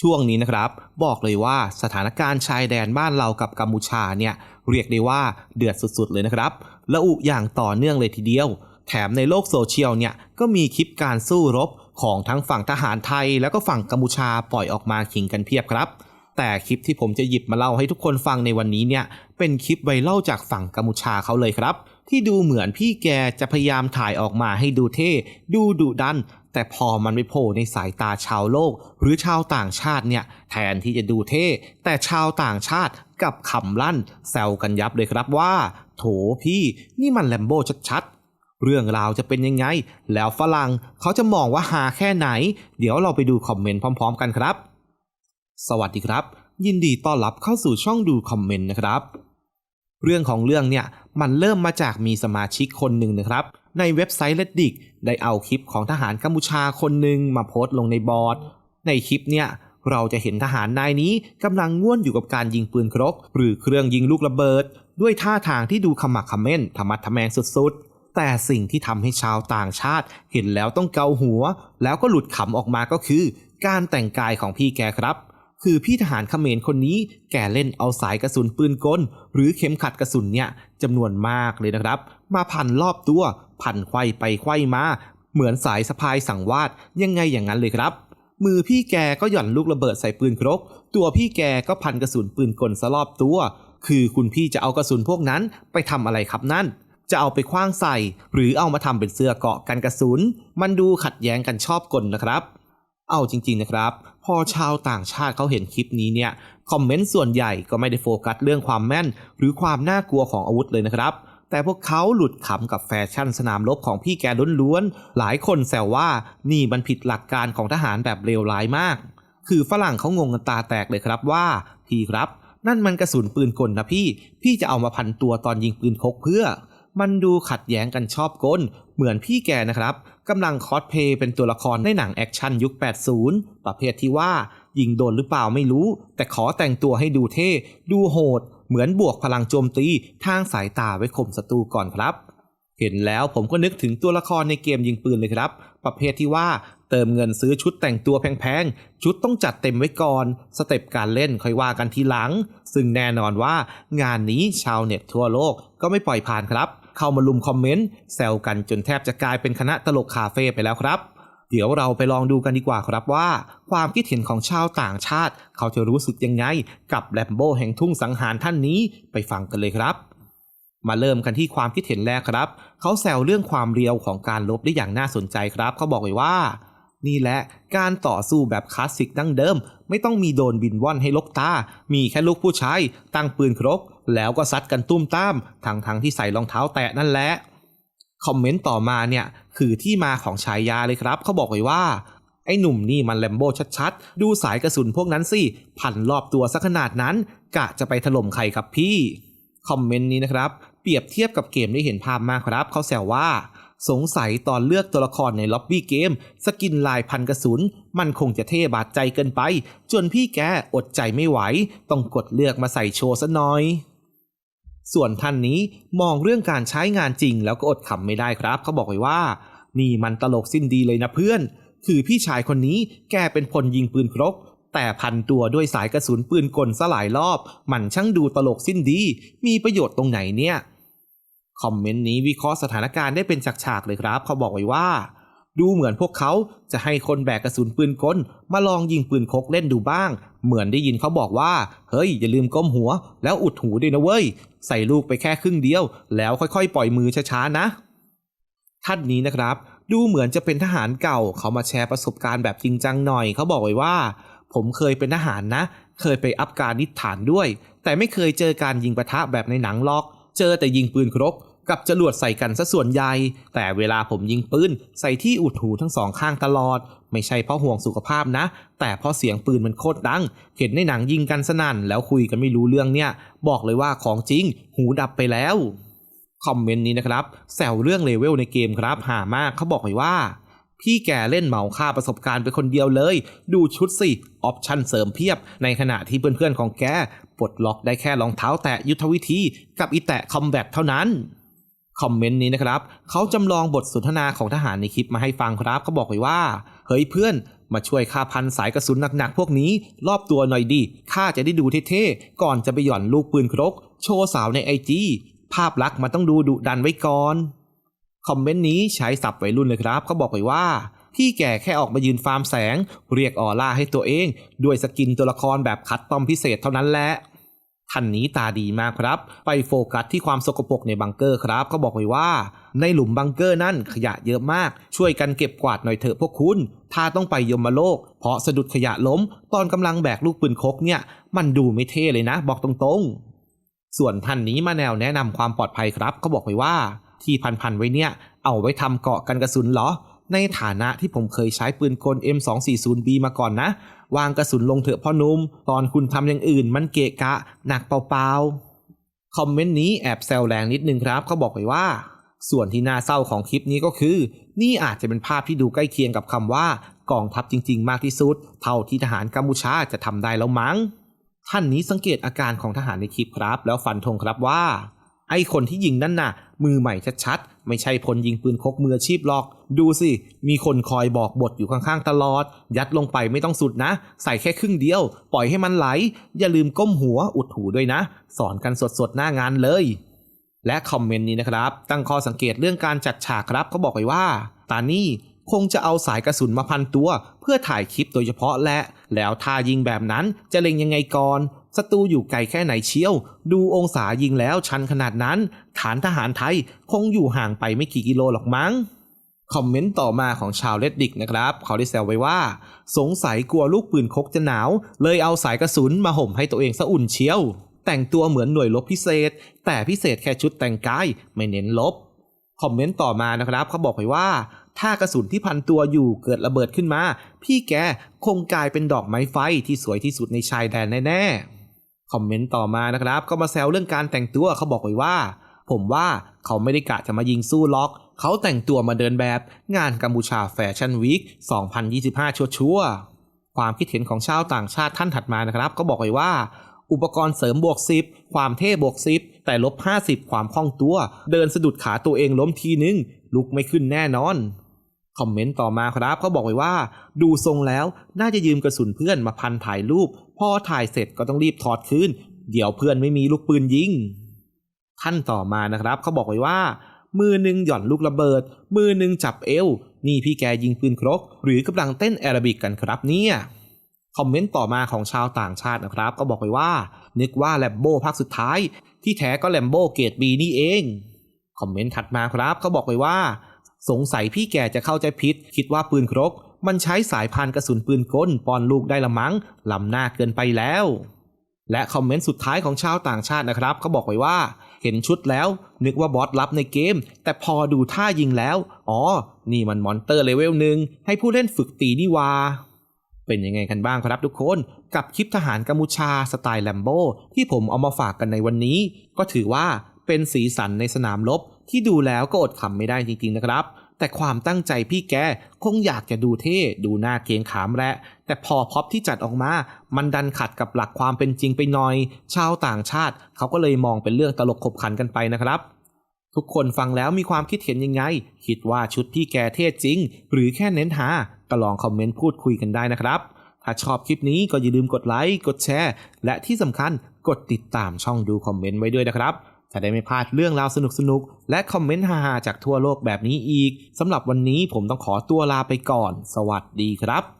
ช่วงนี้นะครับ บอกเลยว่าสถานการณ์ชายแดนบ้านเรากับกัมพูชาเนี่ยเรียกได้ว่าเดือดสุดๆเลยนะครับและอุอย่างต่อเนื่องเลยทีเดียว แถมในโลกโซเชียลเนี่ยก็มีคลิปการสู้รบของทั้งฝั่งทหารไทย แล้วก็ฝั่งกัมพูชาปล่อยออกมาขิงกันเพียบครับ แต่คลิปที่ผมจะหยิบมาเล่าให้ทุกคนฟังในวันนี้เนี่ยเป็นคลิปไวรัลจากฝั่งกัมพูชาเขาเลยครับที่ดูเหมือนพี่แกจะพยายามถ่ายออกมาให้ดูเท่ ดูดุดัน แต่พอมันไปโผล่ในสายตาชาวโลก หรือชาวต่างชาติเนี่ยแทนที่จะดูเท่ แต่ชาวต่างชาติกับขำลั่นแซวกันยับเลยครับว่า โถพี่นี่มันแลมโบ้ชัดๆ เรื่องราวจะเป็นยังไง แล้วฝรั่งเขาจะมองว่าฮาแค่ไหน เดี๋ยวเราไปดูคอมเมนต์พร้อม ๆ กันครับ สวัสดีครับ ยินดีต้อนรับเข้าสู่ช่องดูคอมเมนต์นะครับ เรื่องของเรื่องเนี่ยมันเริ่มมาจากมีสมาชิกคนหนึ่งนะครับ ในเว็บไซต์ Reddit ได้เอาคลิปของทหารกัมพูชาคนหนึ่งมาโพสต์ลงในบอร์ด ในคลิปเนี่ยเราจะเห็นทหารนายนี้กำลังง่วนอยู่กับการยิงปืนครก หรือเครื่องยิงลูกระเบิด ด้วยท่าทางที่ดูขมักขม้นธรรมัดทะแมงสุดๆ แต่สิ่งที่ทำให้ชาวต่างชาติ เห็นแล้วต้องเกาหัว แล้วก็หลุดขำออกมาก็คือ การแต่งกายของพี่แกครับ คือพี่ทหารเขมรคนนี้แกเล่นเอาสายกระสุนปืนกล หรือเข็มขัดกระสุนเนี่ยจำนวนมากเลยนะครับ มาพันรอบตัว พันไขว้ไปไขว้มา เหมือนสายสะพายสังวาดยังไงอย่างนั้นเลยครับ มือพี่แกก็หย่อนลูกระเบิดใส่ปืนครก ตัวพี่แกก็พันกระสุนปืนกลสรอบตัว คือคุณพี่จะเอากระสุนพวกนั้นไปทำอะไรครับนั่น จะเอาไปคว้างใส่ หรือเอามาทำเป็นเสื้อเกาะกันกระสุน มันดูขัดแย้งกันชอบกลนะครับเอาจริง ๆ นะครับ พอชาวต่างชาติเขาเห็นคลิปนี้เนี่ย คอมเมนต์ส่วนใหญ่ก็ไม่ได้โฟกัสเรื่องความแม่น หรือความน่ากลัวของอาวุธเลยนะครับ แต่พวกเขาหลุดขำกับแฟชั่นสนามรบของพี่แกล้วนๆ หลายคนแซวว่านี่มันผิดหลักการของทหารแบบเลวร้ายมาก คือฝรั่งเขางงกันตาแตกเลยครับว่า พี่ครับ นั่นมันกระสุนปืนกลนะพี่ พี่จะเอามาพันตัวตอนยิงปืนคกเพื่อ มันดูขัดแย้งกันชอบกลเหมือนพี่แกนะครับกำลังคอสเพย์เป็นตัวละครในหนังแอคชั่นยุค 80 ประเภทที่ว่ายิงโดนหรือเปล่าไม่รู้ แต่ขอแต่งตัวให้ดูเท่ ดูโหด เหมือนบวกพลังโจมตีทางสายตาไว้ข่มศัตรูก่อนครับ เห็นแล้วผมก็นึกถึงตัวละครในเกมยิงปืนเลยครับ ประเภทที่ว่าเติมเงินซื้อชุดแต่งตัวแพงๆ ชุดต้องจัดเต็มไว้ก่อน สเต็ปการเล่นค่อยว่ากันทีหลัง ซึ่งแน่นอนว่างานนี้ชาวเน็ตทั่วโลกก็ไม่ปล่อยผ่านครับ เข้ามาลุมคอมเมนต์แซวกันจนแทบจะกลายเป็นคณะตลกคาเฟ่ไปแล้วครับ เดี๋ยวเราไปลองดูกันดีกว่าครับว่า ความคิดเห็นของชาวต่างชาติ เขาจะรู้สึกยังไง กับแลมโบแห่งทุ่งสังหารท่านนี้ไปฟังกันเลยครับ มาเริ่มกันที่ความคิดเห็นแรกครับ เขาแซวเรื่องความเรียวของการลบได้อย่างน่าสนใจครับ เขาบอกไว้ว่า นี่แหละการต่อสู้แบบคลาสสิกดั้งเดิม ไม่ต้องมีโดนบินว่อนให้ลกตา มีแค่ลูกผู้ชายตั้งปืนครก แล้วก็ซัดกันตุ้มตามทั้งทั้งที่ใส่รองเท้าแตะนั่นแหละ คอมเมนต์ต่อมาเนี่ยคือที่มาของฉายาเลยครับ เขาบอกไว้ว่า ไอ้หนุ่มนี่มันแลมโบ้ชัดๆ ดูสายกระสุนพวกนั้นสิ พันรอบตัวสักขนาดนั้น กะจะไปถล่มใครครับพี่ คอมเมนต์นี้นะครับ เปรียบเทียบกับเกมได้เห็นภาพมากครับ เขาแซวว่า สงสัยตอนเลือกตัวละครในล็อบบี้เกม สกินลายพันกระสุน มันคงจะเท่บาดใจเกินไป จนพี่แกอดใจไม่ไหว ต้องกดเลือกมาใส่โชว์ซะหน่อย ส่วนท่านนี้มองเรื่องการใช้งานจริงแล้วก็อดขำไม่ได้ครับ เขาบอกไว้ว่า นี่มันตลกสิ้นดีเลยนะเพื่อน คือพี่ชายคนนี้แกเป็นคนยิงปืนครก แต่พันตัวด้วยสายกระสุนปืนกลสลายรอบ มันช่างดูตลกสิ้นดี มีประโยชน์ตรงไหนเนี่ย คอมเมนต์นี้วิเคราะห์สถานการณ์ได้เป็นฉากๆเลยครับ เขาบอกไว้ว่า ดูเหมือนพวกเขาจะให้คนแบกกระสุนปืนกลมาลองยิงปืนคกเล่นดูบ้าง เหมือนได้ยินเขาบอกว่า เฮ้ย อย่าลืมก้มหัว แล้วอุดหูด้วยนะเว้ย ใส่ลูกไปแค่ครึ่งเดียว แล้วค่อยๆ ปล่อยมือช้าๆนะ ท่านนี้นะครับ ดูเหมือนจะเป็นทหารเก่าเขามาแชร์ประสบการณ์แบบจริงจังหน่อยเขาบอกไว้ว่า ผมเคยเป็นทหารนะ เคยไปอัฟกานิสถานด้วย แต่ไม่เคยเจอการยิงปะทะแบบในหนังหรอก เจอแต่ยิงปืนครก กับจรวดใส่กันซะส่วนใหญ่ แต่เวลาผมยิงปืนใส่ที่อุดหูทั้งสองข้างตลอด ไม่ใช่เพราะห่วงสุขภาพนะ แต่เพราะเสียงปืนมันโคตรดัง เห็นในหนังยิงกันสนั่น แล้วคุยกันไม่รู้เรื่องเนี่ย บอกเลยว่าของจริง หูดับไปแล้ว คอมเมนต์นี้นะครับแซวเรื่องเลเวลในเกมครับหามากเขาบอกไว้ว่าพี่แกเล่นเหมาค่าประสบการณ์ไปคนเดียวเลย ดูชุดสิออปชั่นเสริมเพียบ ในขณะที่เพื่อนๆของแกปลดล็อกได้แค่รองเท้าแตะยุทธวิธี กับอีแตะคอมแบทเท่านั้น คอมเมนต์นี้นะครับเขาจำลองบทสนทนาของทหารในคลิปมาให้ฟังครับเขาบอกไว้ว่า เฮ้ยเพื่อนมาช่วยข้าพันสายกระสุนหนักๆพวกนี้ รอบตัวหน่อยดิข้าจะได้ดูเท่ๆ ก่อนจะไปหย่อนลูกปืนครก โชว์สาวในไอจีภาพลักษณ์มันต้องดูดุดันไว้ก่อน คอมเมนต์นี้ใช้ศัพท์วัยรุ่นเลยครับเขาบอกไว้ว่าพี่แก่แค่ออกมายืนฟาร์มแสง เรียกออร่าให้ตัวเอง ด้วยสกินตัวละครแบบคัดตอมพิเศษเท่านั้นแหละ ท่านนี้ตาดีมากครับ ไปโฟกัสที่ความสกปรกในบังเกอร์ครับเขาบอกไว้ว่า ในหลุมบังเกอร์นั่นขยะเยอะมาก ช่วยกันเก็บกวาดหน่อยเถอะพวกคุณ ถ้าต้องไปยมโลก เพราะสะดุดขยะล้ม ตอนกำลังแบกลูกปืนคกเนี่ย มันดูไม่เท่เลยนะ บอกตรงๆ ส่วนท่านนี้มาแนวแนะนำความปลอดภัยครับเขาบอกไว้ว่า ที่พันๆไว้เนี่ย เอาไว้ทำเกาะกันกระสุนเหรอในฐานะที่ผมเคยใช้ปืนกล M240B มาก่อนนะ วางกระสุนลงเถอะพ่อนุ่ม ตอนคุณทำอย่างอื่นมันเกะกะ หนักเปล่าๆ คอมเมนต์นี้แอบแซวแรงนิดนึงครับ เขาบอกไว้ว่า ส่วนที่น่าเศร้าของคลิปนี้ก็คือ นี่อาจจะเป็นภาพที่ดูใกล้เคียงกับคำว่ากองทัพจริง ๆ มากที่สุด เท่าที่ทหารกัมพูชาจะทำได้แล้วมั้ง ท่านนี้สังเกตอาการของทหารในคลิปครับ แล้วฟันธงครับว่า ไอ้คนที่ยิงนั่นน่ะ มือใหม่ชัดๆไม่ใช่พลยิงปืนคกมืออาชีพหรอก ดูสิ มีคนคอยบอกบทอยู่ข้างๆตลอด ยัดลงไปไม่ต้องสุดนะ ใส่แค่ครึ่งเดียว ปล่อยให้มันไหล อย่าลืมก้มหัวอุดหูด้วยนะ สอนกันสดๆหน้างานเลย และคอมเมนต์นี้นะครับ ตั้งข้อสังเกตเรื่องการจัดฉากครับเขาบอกไว้ว่า ตานี่คงจะเอาสายกระสุนมาพันตัว เพื่อถ่ายคลิปโดยเฉพาะและ แล้วท่ายิงแบบนั้นจะเล็งยังไงก่อนศัตรูอยู่ไกลแค่ไหนเชียว ดูองศายิงแล้วชันขนาดนั้น ฐานทหารไทยคงอยู่ห่างไปไม่กี่กิโลหรอกมั้ง คอมเมนต์ต่อมาของชาวเลดดิกนะครับ เขาได้แซวไว้ว่า สงสัยกลัวลูกปืนคกจะหนาว เลยเอาสายกระสุนมาห่มให้ตัวเองซะอุ่นเชียว แต่งตัวเหมือนหน่วยรบพิเศษ แต่พิเศษแค่ชุดแต่งกายไม่เน้นลบ คอมเมนต์ต่อมานะครับ เขาบอกไว้ว่า ถ้ากระสุนที่พันตัวอยู่เกิดระเบิดขึ้นมา พี่แกคงกลายเป็นดอกไม้ไฟที่สวยที่สุดในชายแดนแน่ๆคอมเมนต์ต่อมานะครับ ก็มาแซวเรื่องการแต่งตัวเขาบอกไว้ว่า ผมว่าเขาไม่ได้กะจะมายิงสู้ล็อก เขาแต่งตัวมาเดินแบบงานกัมพูชาแฟชั่นวีค 2025 ชัวชัวร์ๆความคิดเห็นของชาวต่างชาติท่านถัดมานะครับ ก็บอกไว้ว่า อุปกรณ์เสริมบวก 10 ความเท่บวก 10 แต่ลบ 50 ความคล่องตัว เดินสะดุดขาตัวเองล้มทีนึง ลุกไม่ขึ้นแน่นอนคอมเมนต์ต่อมาครับเขาบอกไว้ว่า ดูทรงแล้วน่าจะยืมกระสุนเพื่อนมาพันถ่ายรูป พอถ่ายเสร็จก็ต้องรีบถอดคืน เดี๋ยวเพื่อนไม่มีลูกปืนยิง ท่านต่อมานะครับเขาบอกไว้ว่า มือหนึ่งหย่อนลูกระเบิด มือหนึ่งจับเอว นี่พี่แกยิงปืนครก หรือกำลังเต้นแอโรบิกกันครับเนี่ยคอมเมนต์ต่อมาของชาวต่างชาตินะครับ ก็บอกไว้ว่า นึกว่าแลมโบ้ภาคสุดท้าย ที่แท้ก็แลมโบ้เกรดบีนี่เองคอมเมนต์ถัดมาครับเขาบอกไว้ว่า สงสัยพี่แกจะเข้าใจผิดคิดว่าปืนครก มันใช้สายพานกระสุนปืนกลปอนลูกได้ละมั้งล้ำหน้าเกินไปแล้ว และคอมเมนต์สุดท้ายของชาวต่างชาตินะครับเขาบอกไว้ว่า เห็นชุดแล้ว นึกว่าบอสลับในเกม แต่พอดูท่ายิงแล้ว อ๋อ นี่มันมอนเตอร์เลเวลหนึ่งให้ผู้เล่นฝึกตีนี่วาเป็นยังไงกันบ้างครับทุกคน กับคลิปทหารกัมพูชาสไตล์แลมโบที่ผมเอามาฝากกันในวันนี้ ก็ถือว่าเป็นสีสันในสนามรบที่ดูแล้วก็อดขำไม่ได้จริงๆนะครับ แต่ความตั้งใจพี่แกคงอยากจะดูเท่ดูหน้าเกงขามแหละ แต่พอพ็อปที่จัดออกมา มันดันขัดกับหลักความเป็นจริงไปหน่อย ชาวต่างชาติ เขาก็เลยมองเป็นเรื่องตลกขบขันกันไปนะครับ ทุกคนฟังแล้วมีความคิดเห็นยังไง คิดว่าชุดพี่แกเท่จริง หรือแค่เน้นหาก็ลองคอมเมนต์พูดคุยกันได้นะครับ ถ้าชอบคลิปนี้ก็อย่าลืมกดไลค์กดแชร์ และที่สำคัญกดติดตามช่องดูคอมเมนต์ไว้ด้วยนะครับ จะได้ไม่พลาดเรื่องราวสนุกสนุกและคอมเมนต์ฮาๆจากทั่วโลกแบบนี้อีกสำหรับวันนี้ผมต้องขอตัวลาไปก่อน สวัสดีครับ